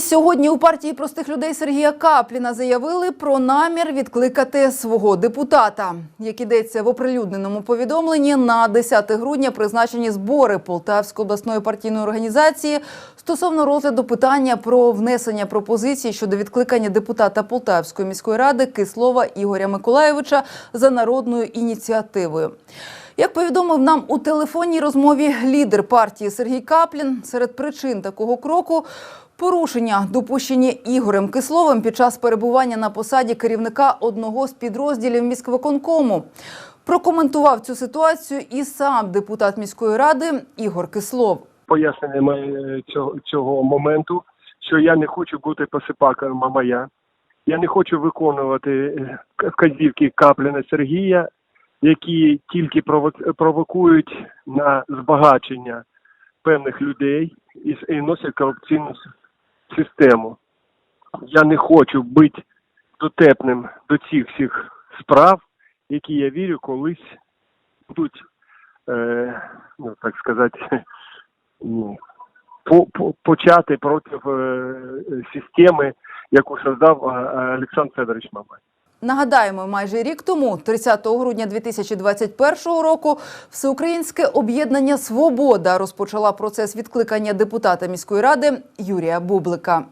Сьогодні у партії простих людей Сергія Капліна заявили про намір відкликати свого депутата. Як ідеться в оприлюдненому повідомленні, на 10 грудня призначені збори Полтавської обласної партійної організації стосовно розгляду питання про внесення пропозицій щодо відкликання депутата Полтавської міської ради Кислова Ігоря Миколаєвича за народною ініціативою. Як повідомив нам у телефонній розмові лідер партії Сергій Каплін, серед причин такого кроку порушення, допущені Ігорем Кисловим під час перебування на посаді керівника одного з підрозділів міськвиконкому. Прокоментував цю ситуацію і сам депутат міської ради Ігор Кислов. пояснення моє- цього, цього моменту, що я не хочу бути посипаком Мамая. Я не хочу виконувати е, вказівки Капліна Сергія, які тільки провок- провокують на збагачення певних людей і, носять корупційну систему. Я не хочу бути дотепним до цих всіх справ, які я вірю, колись будуть, е, ну так сказати, по, по, почати проти е, системи, яку создав е, Олександр Федорович Мамай. Нагадаємо, майже рік тому, 30 грудня 2021 року, Всеукраїнське об'єднання Свобода розпочала процес відкликання депутата міської ради Юрія Бублика.